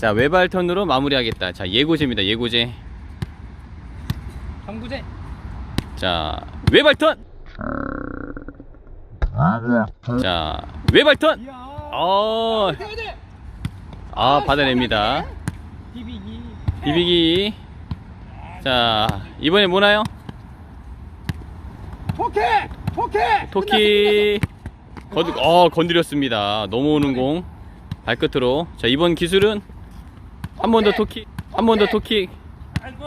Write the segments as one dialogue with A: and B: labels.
A: 자 외발 턴으로 마무리하겠다. 자 예고제입니다. 예고제.
B: 정구제.
A: 자 외발 턴. 자 외발 턴.
B: 이야.
A: 어.
B: 돼야 돼.
A: 아 받아냅니다.
B: 비비기.
A: 비비기. 자 이번에 뭐나요?
B: 포켓. 포켓.
A: 토끼. 건, 어 건드렸습니다. 넘어오는 공 발끝으로. 자 이번 기술은 한 번 더 토끼. 한번 더.
B: 아이고.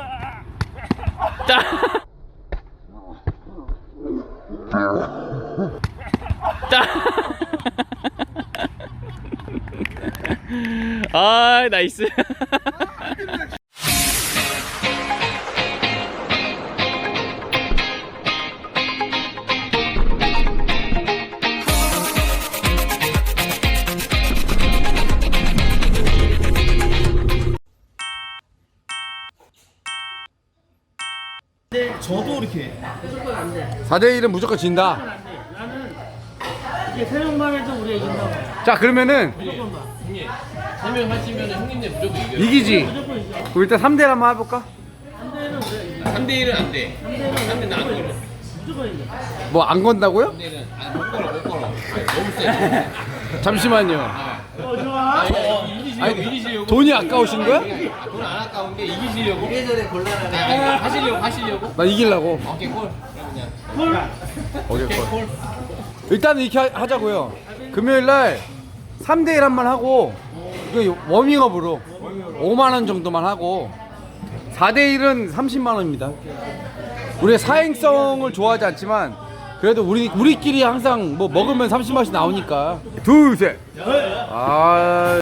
A: 짜. 짜. 아 나이스.
B: 저도 이렇게.
C: 4대 1은 무조건 진다.
B: 이게 세 명만 해도 우리 이긴다고.
C: 자, 그러면은
D: 세명 하시면 형님네 무조건 이겨요.
C: 이기지.
B: 무조건 이겨.
C: 우리 일단 3대 1 한번 해볼까?
D: 3대 1은 안 돼. 3대 1은 안 걸어.
B: 무조건 이겨.
C: 뭐 안 건다고요?
D: 3대 1은 안, 못 걸어, 못 걸어. 아니, 너무 세.
C: 잠시만요.
B: 어 좋아.
D: 어,
C: 아니,
D: 이기시려고.
C: 돈이 아까우신 거야?
D: 돈 안 아까운 게 이기시려고. 이래저래 곤란하네. 하시려고, 하시려고.
C: 나 이기려고.
D: 오케이, 콜. 그냥.
C: 오케이, 콜. 일단 이렇게 하- 하자고요. 금요일 날 3대1 한 번 하고 이거 워밍업으로 5만 원 정도만 하고 4대1은 30만 원입니다. 우리가 사행성을 좋아하지 않지만 그래도 우리 우리끼리 항상 뭐 먹으면 30만씩 나오니까 둘 셋. 아.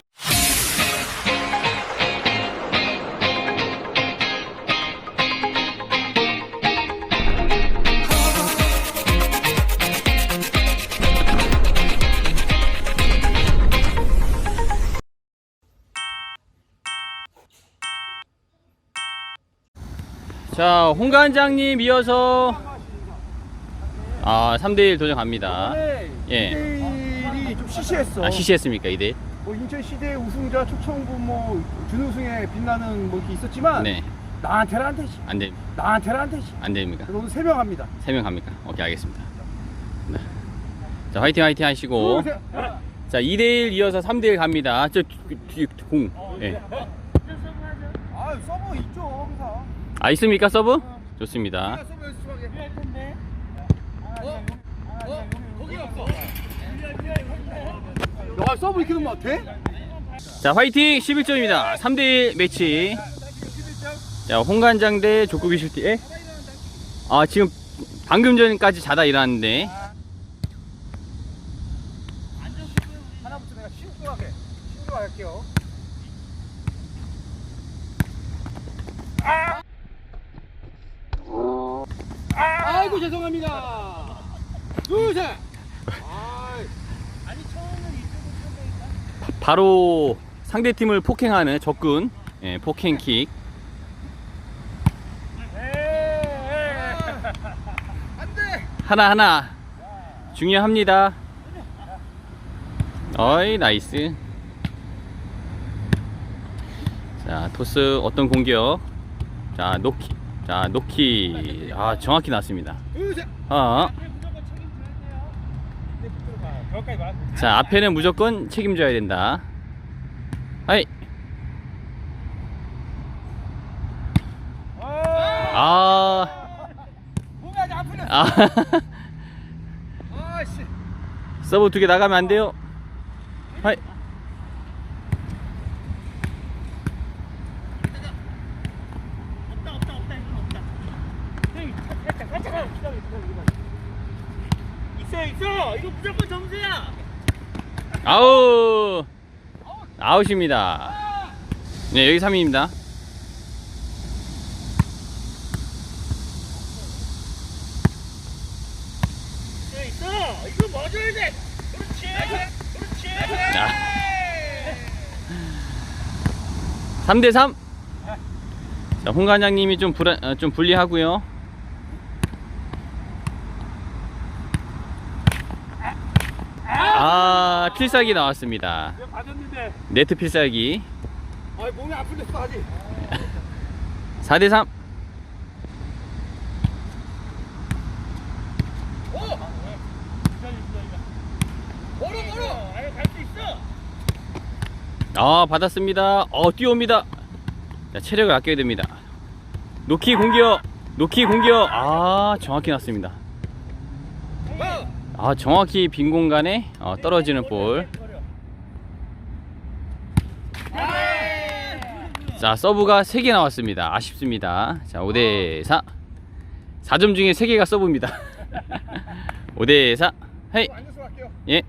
A: 자 홍관장님 이어서 아 3대1 도전 갑니다. 예.
E: 이좀 시시했어.
A: 아 시시했습니까 이대?
E: 뭐 인천 시대 우승자 초청부 뭐 준우승에 빛나는 뭐 이렇게 있었지만
A: 네.
E: 나한테는 안 되지.
A: 안 돼.
E: 나한테는 안 되지.
A: 안 됩니까?
E: 그래서 오늘 세명 합니다.
A: 세명 갑니까? 오케이 알겠습니다. 네. 자 화이팅 화이팅 하시고
E: 둘, 셋.
A: 자 2대1 이어서 3대1 갑니다. 저 뒤에 공. 예.
E: 아 서버 있죠 항상.
A: 아 있습니까 서브? 좋습니다.
E: 서버 연습하게. 야 서버 이렇게 넣으면 돼?
A: 자 화이팅 11점입니다. 3대1 매치. 자 홍관장 대 족구기 실티. 예? 아 지금 방금 전까지 자다 일어났는데
E: 하나부터 내가 신중하게 신중하게 할게요. 아! 아이고 죄송합니다. 둘 셋.
A: 바로 상대 팀을 폭행하는 적군 예, 폭행킥. 하나 하나 중요합니다. 어이 나이스. 자 토스 어떤 공격? 자 노키 자 노키 아 정확히 났습니다. 어. 자 앞에는 무조건 책임져야 된다. 아이. 아.
E: 안 풀렸어.
A: 아.
E: 아씨.
A: 서브 두 개 나가면 안 돼요. 하이.
B: 없다 없다 없다 이건 없다. 형이 살짝 살짝 기다려 기다려 기다려. 있어 있어. 이거 무조건 점수야.
A: 아우. 아웃입니다. 네, 여기 3위입니다.
B: 있어 있어. 이거 맞아야 돼. 그렇지. 그렇지.
A: 자. 3대 3. 자, 홍관장님이 좀 불안 어, 좀 불리하고요. 아, 필살기 나왔습니다.
B: 맞았는데.
A: 네트 필살기.
E: 아 몸이 안 풀렸어 아직
A: 4대 3.
B: 멀어 멀어 아유 갈수 있어
A: 아, 받았습니다. 어, 뛰어옵니다. 자, 체력을 아껴야 됩니다. 노키 공격. 노키 공격. 아, 정확히 났습니다. 아, 정확히 빈 공간에 어, 떨어지는 볼. 자, 서브가 3개 나왔습니다. 아쉽습니다. 자, 5대 4. 4점 중에 3개가 서브입니다. 5대 4. 헤이. 예.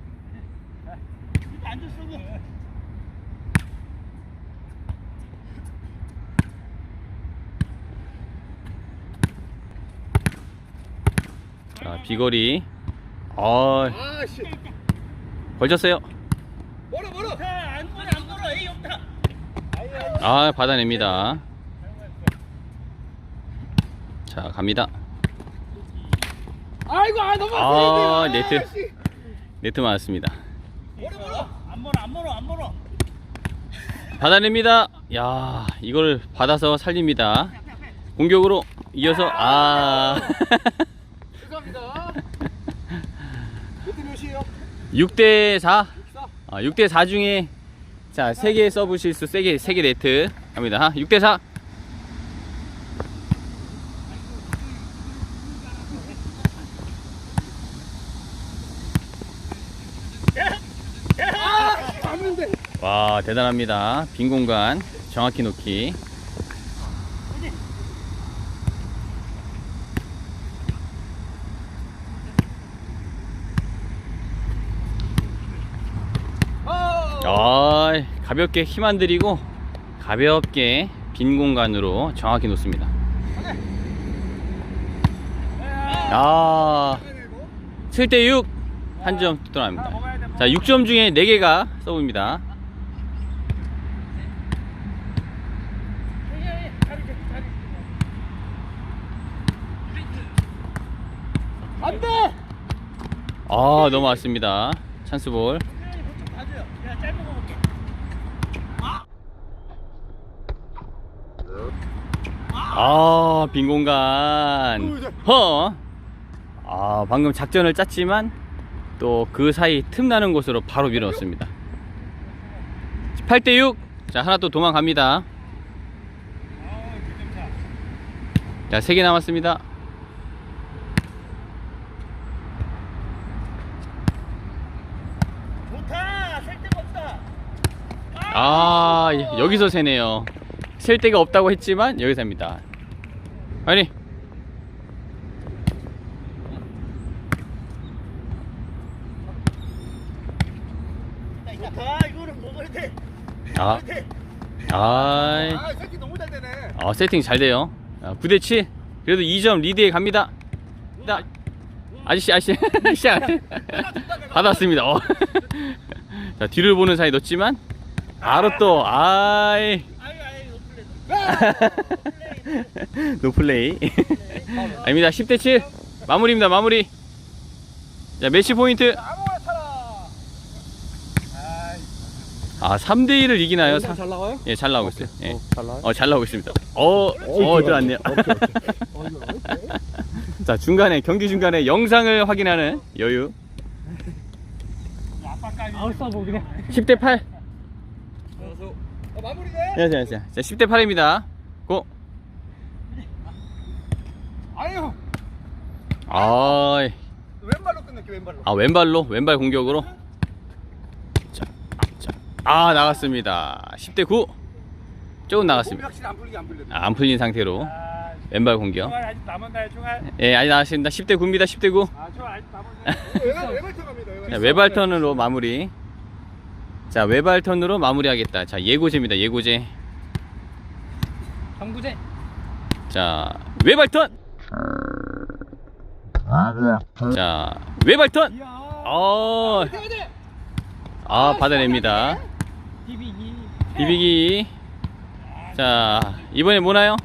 A: 자, 비거리. 어,
E: 아씨
A: 걸쳤어요.
E: 멀어 멀어
B: 안 멀어 안 멀어 에이 없다
A: 아, 받아냅니다. 자, 갑니다.
E: 아이고 아 너무
A: 아, 네트. 네트 맞았습니다.
B: 멀어 멀어 안 멀어 안 멀어 안 멀어
A: 받아냅니다. 야, 이걸 받아서 살립니다. 공격으로 이어서 아.
E: 죄송합니다 몇대 몇이에요?
A: 6대 4. 아, 6대 4 중에 자, 3개 서브 실수, 3개 3개 네트 갑니다. 6대 4.
E: 맞는데
A: 와, 대단합니다. 빈 공간 정확히 놓기. 아, 가볍게 힘 안 들이고 가볍게 빈 공간으로 정확히 놓습니다. 아, 7대 6. 한 점 떠납니다. 자, 6점 중에 4개가 서브입니다.
E: 안 돼
A: 아, 넘어왔습니다. 찬스볼.
B: 봐줘요 내가 짧은 거 볼게
A: 아, 빈 공간. 허. 아, 방금 작전을 짰지만 또 그 사이 틈 나는 곳으로 바로 밀어넣습니다. 8대 6. 자, 하나 또 도망갑니다. 자, 3개 남았습니다.
B: 좋다 셀 데가 없다
A: 아, 여기서 세네요. 셀 데가 없다고 했지만 여기서 합니다. 아니.
B: 좋다 이거는 먹어야 돼
A: 아. 아.
E: 아 새끼 너무 잘 되네
A: 아, 세팅 잘 돼요. 아, 9대 7. 그래도 2점 리드에 갑니다. 자, 아저씨, 아저씨. 시작. 받았습니다. 어. 자, 뒤를 보는 사이 넣었지만, 바로 또, 아이.
B: 아이 아이 노플레이
A: 노플레이. 아닙니다. 10대 7. 마무리입니다. 마무리. 자, 매치 포인트.
E: 아,
A: 3대 1을 이기나요? 사-
E: 잘 나가요?
A: 예, 잘 나오고 있어요. 예.
E: 잘 나와요?
A: 어, 잘 나오고 있습니다. 어, 어, 들어왔네요. 자, 중간에, 경기 중간에 영상을 확인하는 여유.
B: 아웃사 보기네
A: 10대 8.
E: 어, 마무리돼
A: 자, 자, 자. 자, 10대 8입니다. 고.
E: 아유
A: 아,
E: 왼발로 끝낼게 왼발로
A: 아, 왼발로, 왼발 공격으로. 자, 자. 아, 나갔습니다. 10대 9. 조금 나갔습니다.
E: 확실히 안 풀리게 안 풀려
A: 아, 안 풀린 상태로. 왼발 공격.
B: 총알 아직 남았나요 총알
A: 예, 아직 나왔습니다. 10대 9입니다. 10대 9.
B: 아 총알 아직 남았나요
E: 외발 외발터 갑니다 외발
A: 자, 외발 턴으로 마무리. 자, 외발 턴으로 마무리하겠다. 자, 예고제입니다. 예고제.
B: 정구제
A: 자, 외발 턴. 자, 외발턴. 어. 아, 받아냅니다.
B: 비비기
A: 비비기. 자, 이번에 뭐나요?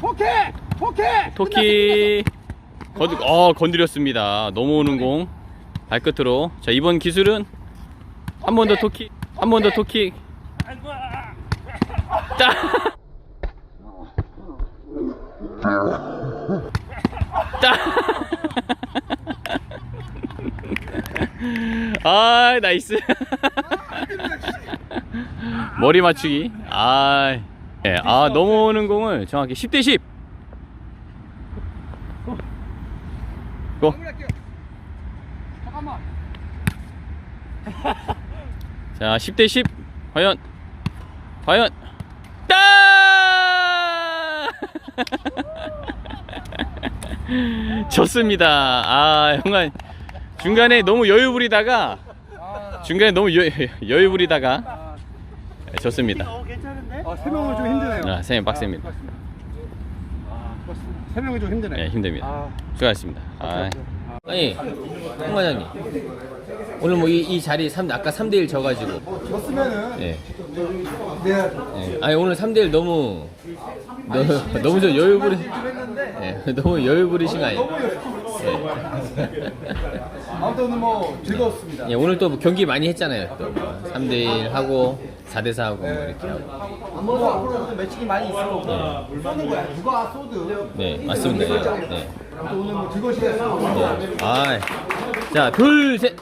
E: 포켓 포켓
A: 토끼. 건, 어, 건드렸습니다. 넘어오는 공. 발끝으로. 자, 이번 기술은 한 번 더 토끼. 한 번 더 토끼. 딱. 아, 나이스. 머리 맞추기. 아, 예, 아 넘어오는 공을 정확히 10 대 10. 고. 자, 10 대 10. 과연 과연 졌습니다. 아, 형아 중간에 너무 여유 부리다가 중간에 너무 여, 여유 부리다가 졌습니다.
B: 어 괜찮은데?
E: 아, 세 명은 좀 힘드네요.
A: 아, 세 빡셉니다.
E: 세 명이 좀 힘드네.
A: 네, 힘듭니다.
E: 아,
A: 수고하셨습니다. 아.
D: 아니 홍 과장님 오늘 뭐 이 자리 3 아까 3대 1 져가지고
E: 졌으면은
D: 예.
E: 내가
D: 예. 아니 오늘 3대1 너무 너무 너무 저 여유 부리 예. 너무 여유 부리신 거 아니에요? 예.
E: 아무튼 오늘 뭐 즐거웠습니다.
D: 예, 오늘 또 경기 많이 했잖아요. 또 3대1 하고 4대4 하고 뭐 이렇게 하고.
E: 뭐 앞으로도 매칭이 많이 있을 거고 쏘는 거야. 누가 쏘든.
D: 네, 맞습니다. 예. 네.
E: 아무튼 오늘 뭐 즐거운 시간이었습니다.
D: 아, 자, 둘, 셋.